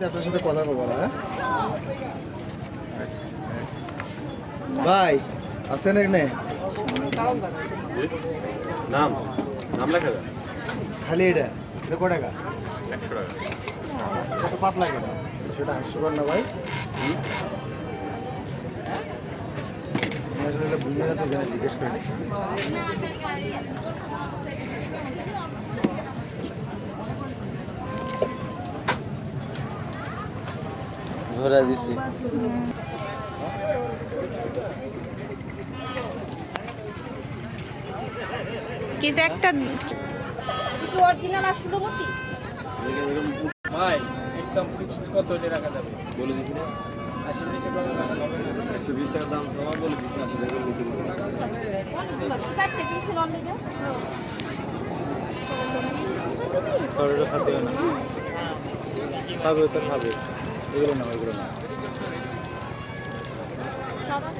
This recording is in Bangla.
আপনার সাথে কথা বলব না হ্যাঁ? আচ্ছা, আচ্ছা। ভাই আছেন এখানে নাম নাম লেখা খালি এটা এটা কয় টাকা একশো টাকা কত পাতলা কেন সেটা একশো না ভাই বুঝে না তো জিজ্ঞেস করে ধরে দিছি। কি যে একটা অরিজিনাল আর সুলভতি ভাই একদম ফিক্সড কত এটা রাখা যাবে? বলে দিচ্ছি না? একশো বিশ দাম সবাই বলে দিচ্ছি আশি টাকা বিক্রি চারটে পিসের অনলাইনে শরীরে খাতে না। খাবে তো খাবে। এগুলো না এগুলো না সাদা